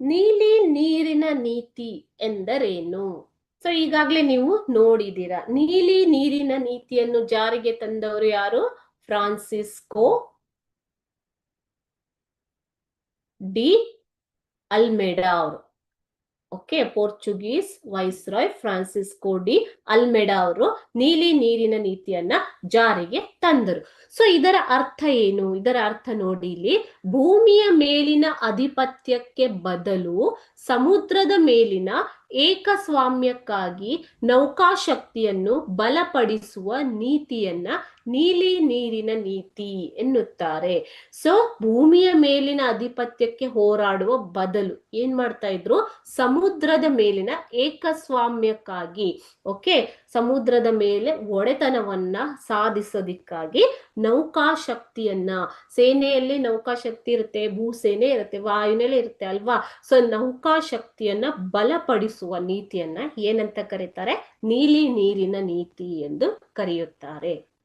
ನೀಲಿ ನೀರಿನ ನೀತಿ ಎಂದರೇನು? ಸೊ ಈಗಾಗ್ಲೇ ನೀವು ನೋಡಿದ್ದೀರಾ. ನೀಲಿ ನೀರಿನ ನೀತಿಯನ್ನು ಜಾರಿಗೆ ತಂದವರು ಯಾರು? ಫ್ರಾನ್ಸಿಸ್ಕೋ ಡಿ ಅಲ್ಮೆಡಾ ಅವರು. Okay Portuguese, viceroy, Francisco de Almeida ಅವರು ನೀಲಿ ನೀರಿನ ನೀತಿಯನ್ನ ಜಾರಿಗೆ ತಂದರು. ಸೊ ಇದರ ಅರ್ಥ ಏನು? ಇದರ ಅರ್ಥ ನೋಡಿ ಇಲ್ಲಿ. ಭೂಮಿಯ ಮೇಲಿನ ಅಧಿಪತ್ಯಕ್ಕೆ ಬದಲು ಸಮುದ್ರದ ಮೇಲಿನ ಏಕಸ್ವಾಮ್ಯಕ್ಕಾಗಿ ನೌಕಾಶಕ್ತಿಯನ್ನು ಬಲಪಡಿಸುವ ನೀತಿಯನ್ನ ನೀಲಿ ನೀರಿನ ನೀತಿ ಎನ್ನುತ್ತಾರೆ. ಸೊ ಭೂಮಿಯ ಮೇಲಿನ ಅಧಿಪತ್ಯಕ್ಕೆ ಹೋರಾಡುವ ಬದಲು ಏನ್ ಮಾಡ್ತಾ ಇದ್ರು? ಸಮುದ್ರದ ಮೇಲಿನ ಏಕಸ್ವಾಮ್ಯಕ್ಕಾಗಿ ಓಕೆ ಸಮುದ್ರದ ಮೇಲೆ ಒಡೆತನವನ್ನ ಸಾಧಿಸೋದಿಕ್ಕಾಗಿ ನೌಕಾಶಕ್ತಿಯನ್ನ, ಸೇನೆಯಲ್ಲಿ ನೌಕಾಶಕ್ತಿ ಇರುತ್ತೆ, ಭೂಸೇನೆ ಇರುತ್ತೆ, ವಾಯುನೆಲೆ ಇರುತ್ತೆ ಅಲ್ವಾ? ಸೊ ನೌಕಾಶಕ್ತಿಯನ್ನ ಬಲಪಡಿಸುವ ನೀತಿಯನ್ನ ಏನಂತ ಕರೀತಾರೆ? ನೀಲಿ ನೀರಿನ ನೀತಿ ಎಂದು ಕರೆಯುತ್ತಾರೆ.